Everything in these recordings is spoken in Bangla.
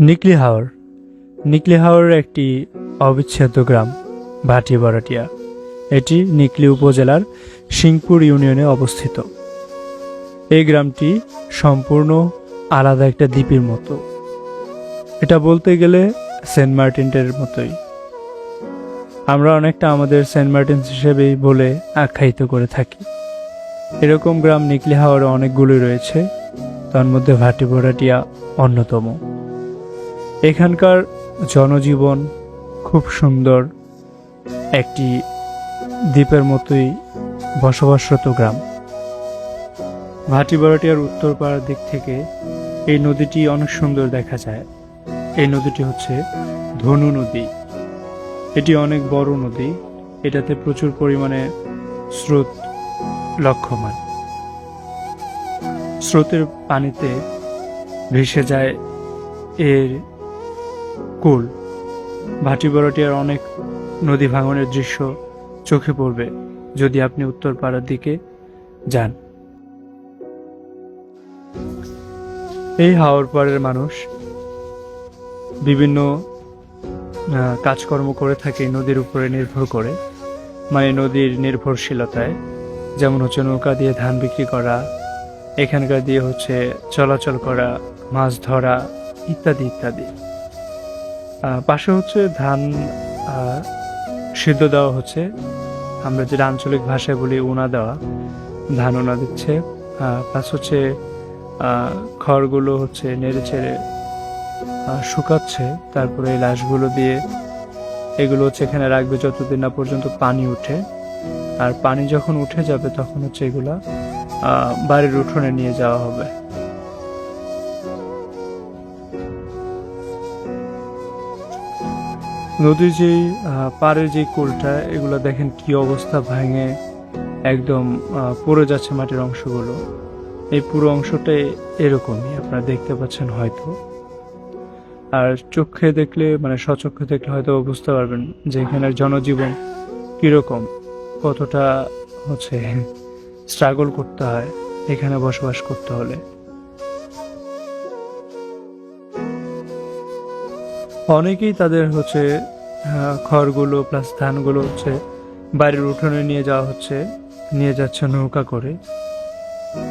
নিকলি হাওর। নিকলি হাওরের একটি অবিচ্ছেদ্য গ্রাম ভাটি বরাটিয়া এটি নিকলি উপজেলার সিংপুর ইউনিয়নে অবস্থিত। এই গ্রামটি সম্পূর্ণ আলাদা একটা দ্বীপের মতো। এটা বলতে গেলে সেন্ট মার্টিনের মতোই। আমরা অনেকটা আমাদের সেন্ট মার্টিনস হিসেবেই বলে আখ্যায়িত করে থাকি। এরকম গ্রাম নিকলি হাওয়ারে অনেকগুলি রয়েছে। তার মধ্যে ভাটিবরাটিয়া অন্যতম। এখানকার জনজীবন খুব সুন্দর একটি দ্বীপের মতোই বসবাসরত গ্রাম। ভাটিবরাটিয়ার উত্তর পাড়ার দিক থেকে এই নদীটি অনেক সুন্দর দেখা যায়। এই নদীটি হচ্ছে ধনু নদী। এটি অনেক বড় নদী। এটাতে প্রচুর পরিমাণে স্রোত লক্ষ্যমান। স্রোতের পানিতে ভেসে যায় এর কুল। ভাটিবরটিয়ার অনেক নদী ভাঙনের দৃশ্য চোখে পড়বে যদি আপনি উত্তর পাড়ার দিকে যান। এই হাওর পাড়ের মানুষ বিভিন্ন কাজকর্ম করে থাকে, নদীর উপরে নির্ভর করে। মানে নদীর নির্ভরশীলতায়। যেমন হচ্ছে নৌকা দিয়ে ধান বিক্রি করা, এখানকার দিয়ে হচ্ছে চলাচল করা, মাছ ধরা, ইত্যাদি ইত্যাদি। পাশে হচ্ছে ধান সিদ্ধ দেওয়া হচ্ছে। আমরা যেটা আঞ্চলিক ভাষায় বলি উনা দেওয়া, ধান উনা দিচ্ছে। প্লাস হচ্ছে খড়গুলো হচ্ছে নেড়ে ছেড়ে শুকাচ্ছে। তারপরে এই লাশগুলো দিয়ে এগুলো হচ্ছে এখানে রাখবে যতদিন না পর্যন্ত পানি উঠে। আর পানি যখন উঠে যাবে তখন হচ্ছে এগুলা বাড়ির উঠোনে নিয়ে যাওয়া হবে। নদীর যেই পাড়ের যে কোলটা, এগুলো দেখেন কি অবস্থা ভাঙে, একদম পড়ে যাচ্ছে মাটির অংশগুলো। এই পুরো অংশটাই এরকমই, আপনারা দেখতে পাচ্ছেন হয়তো। আর চোখে দেখলে মানে সচক্ষে দেখলে হয়তো বুঝতে পারবেন যে এখানের জনজীবন কীরকম, কতটা হচ্ছে স্ট্রাগল করতে হয় এখানে বসবাস করতে হলে। অনেকেই তাদের হচ্ছে খড়গুলো প্লাস ধানগুলো হচ্ছে বাড়ির উঠোনে নিয়ে যাওয়া হচ্ছে, নিয়ে যাচ্ছে নৌকা করে।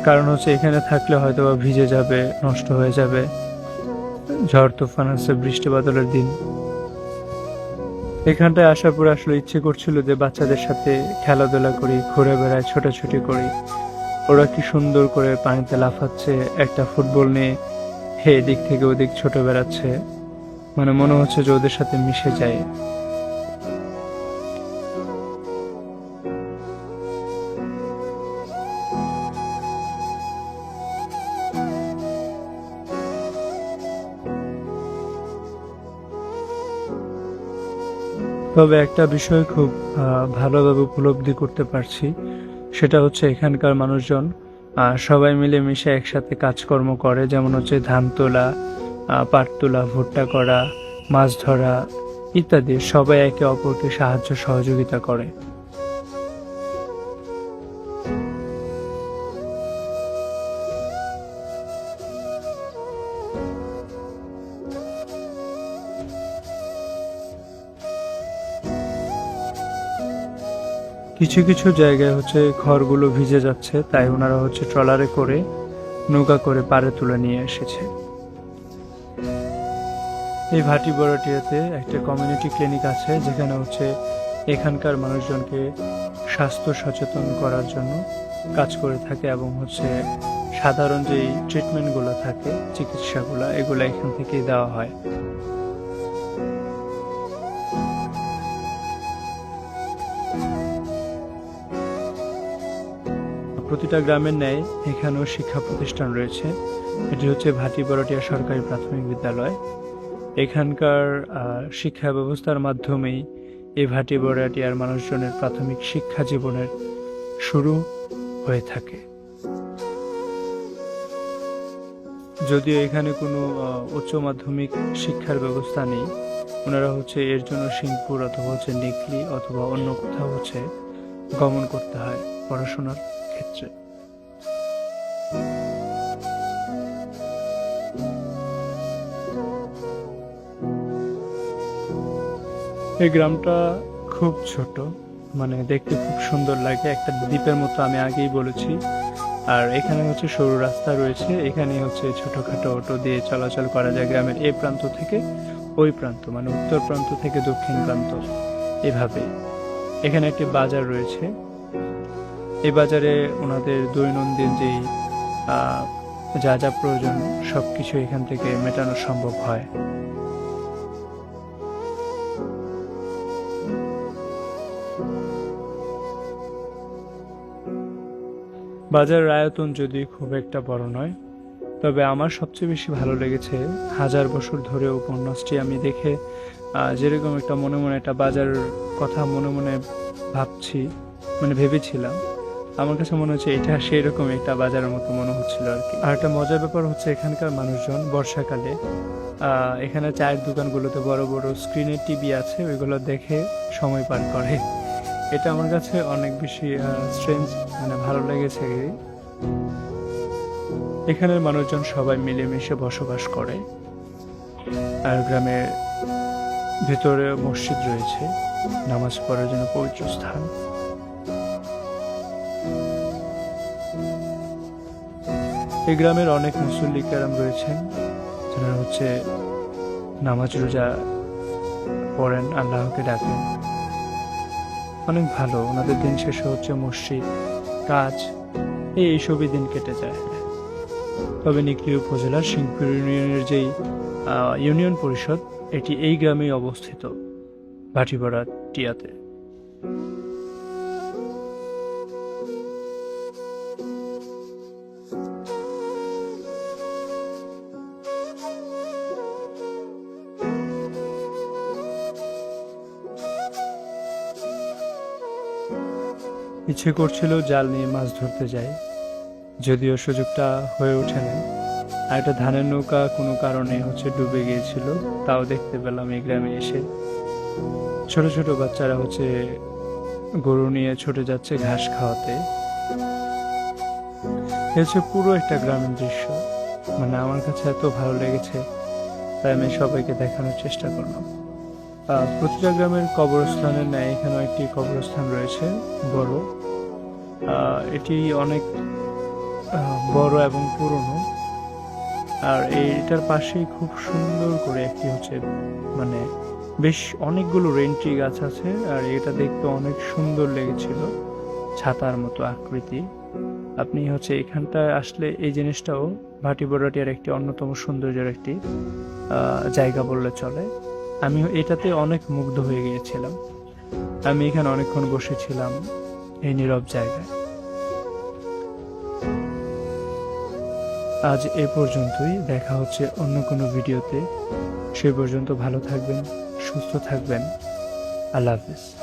কারণ হচ্ছে এখানে থাকলে হয়তো বা ভিজে যাবে, নষ্ট হয়ে যাবে। ঝড় তুফান আছে বৃষ্টি বাদলের দিন। এখানটায় আসার পরে আসলে ইচ্ছে করছিল যে বাচ্চাদের সাথে খেলাধুলা করি, ঘুরে বেড়াই, ছোটাছুটি করি। ওরা কি সুন্দর করে পানিতে লাফাচ্ছে, একটা ফুটবল নিয়ে হে এদিক থেকে ওদিক ছোট বেড়াচ্ছে। মানে মনে হচ্ছে যে ওদের সাথে মিশে যায় তবে একটা বিষয় খুব ভালোভাবে উপলব্ধি করতে পারছি। সেটা হচ্ছে এখানকার মানুষজন সবাই মিলে মিশে একসাথে কাজকর্ম করে, যেমন হচ্ছে ধান তোলা পাট তোলা, ভুট্টা করা, মাছ ধরা ইত্যাদি সবাই একে অপরকে সাহায্য সহযোগিতা করে। কিছু কিছু জায়গায় হচ্ছে ঘরগুলো ভিজে যাচ্ছে, তাই ওনারা হচ্ছে ট্রলারে করে নৌকা করে পাড়ে তুলে নিয়ে এসেছে। এই ভাটি বড়টিয়াতে একটা কমিউনিটি ক্লিনিক আছে, যেখানে হচ্ছে এখানকার মানুষজনকে স্বাস্থ্য সচেতন করার জন্য কাজ করে থাকে এবং হচ্ছে সাধারণ যেই ট্রিটমেন্টগুলো থাকে, চিকিৎসাগুলো, এগুলো এখান থেকেই দেওয়া হয়। প্রতিটা গ্রামের ন্যায় এখানেও শিক্ষা প্রতিষ্ঠান রয়েছে। এটি হচ্ছে ভাটি বড়টিয়া সরকারি প্রাথমিক বিদ্যালয়। এখানকার শিক্ষা ব্যবস্থার মাধ্যমেই এই ভাটি বড়াটিয়ার মানুষজনের প্রাথমিক শিক্ষা জীবনের শুরু হয়ে থাকে। যদিও এখানে কোনো উচ্চ মাধ্যমিক শিক্ষার ব্যবস্থা নেই, ওনারা হচ্ছে এর জন্য সিংপুর অথবা হচ্ছে নিকলি অথবা অন্য কোথাও হচ্ছে গমন করতে হয় পড়াশোনার ক্ষেত্রে। এই গ্রামটা খুব ছোট মানে দেখতে খুব সুন্দর লাগে, একটা দ্বীপের মতো আমি আগেই বলেছি। আর এখানে হচ্ছে সরু রাস্তা রয়েছে এখানে হচ্ছে ছোটখাটো অটো দিয়ে চলাচল করা যায় গ্রামের এই প্রান্ত থেকে ওই প্রান্ত মানে উত্তর প্রান্ত থেকে দক্ষিণ প্রান্ত এভাবে এখানে একটি বাজার রয়েছে। এই বাজারে ওনাদের দৈনন্দিন যেই যা যা প্রয়োজন সব কিছু এখান থেকে মেটানো সম্ভব হয়। বাজারের আয়তন যদি খুব একটা বড় নয়, তবে আমার সবচেয়ে বেশি ভালো লেগেছে হাজার বছর ধরে উপন্যাসটি আমি দেখে যেরকম একটা মনে মনে একটা বাজার কথা মনে মনে ভাবছি মানে ভেবেছিলাম। আমার কাছে মনে হচ্ছে এটা সেই রকম একটা বাজারের মতো মনে হচ্ছিল আর কি। আর একটা মজার ব্যাপার হচ্ছে এখানকার মানুষজন বর্ষাকালে এখানে চায়ের দোকানগুলোতে বড় বড় স্ক্রিনের টিভি আছে, ওইগুলো দেখে সময় পার করে। এটা আমার কাছে অনেক বেশি স্ট্রেঞ্জ মানে ভালো লেগেছে এখানের মানুষজন সবাই মিলেমিশে বসবাস করে আর গ্রামের ভেতরে মসজিদ রয়েছে, নামাজ পড়ার জন্য পবিত্র স্থান। এই গ্রামের অনেক মুসল্লি ক্যারাম রয়েছেন, যারা হচ্ছে নামাজ রোজা পড়েন, আল্লাহকে ডাকেন। অনেক ভালো। ওনাদের দিন শেষে হচ্ছে মসজিদ, কাজ, এই এইসবই দিন কেটে যায়। তবে নিকলি উপজেলার সিংপুর ইউনিয়নের যেই ইউনিয়ন পরিষদ, এটি এই গ্রামেই অবস্থিত, ভাটিপাড়া টিয়াতে। ইচ্ছে করছিল জাল নিয়ে মাছ ধরতে যাই। যদিও সুযোগটা হয়ে ওঠে না আর একটা ধানের নৌকা কোনো কারণে হচ্ছে ডুবে গিয়েছিল, তাও দেখতে পেলাম এই গ্রামে এসে। ছোট ছোট বাচ্চারা হচ্ছে গরু নিয়ে ছুটে যাচ্ছে ঘাস খাওয়াতে। হচ্ছে পুরো একটা গ্রামীণ দৃশ্য। মানে আমার কাছে এত ভালো লেগেছে, তাই আমি সবাইকে দেখানোর চেষ্টা করলাম। প্রতিটা গ্রামের কবরস্থানের ন্যায় এখানেও একটি কবরস্থান রয়েছে, বড়। এটি অনেক বড় এবং পুরনো। আর এইটার পাশেই খুব সুন্দর করে একটি হচ্ছে মানে বেশ অনেকগুলো রেন্টি গাছ আছে, আর এটা দেখতে অনেক সুন্দর লেগেছিল, ছাতার মতো আকৃতি। আপনি হচ্ছে এখানটায় আসলে এই জিনিসটাও ভাটিবড়াটিয়ার একটি অন্যতম সৌন্দর্যের একটি জায়গা বললে চলে। আমি এটাতে অনেক মুগ্ধ হয়ে গিয়েছিলাম। আমি এখানে অনেকক্ষণ বসেছিলাম। এই নীরব জায়গায়। আজ এ পর্যন্তই। দেখা হচ্ছে অন্য কোনো ভিডিওতে। সে পর্যন্ত ভালো থাকবেন, সুস্থ থাকবেন। আল্লাহ হাফিজ।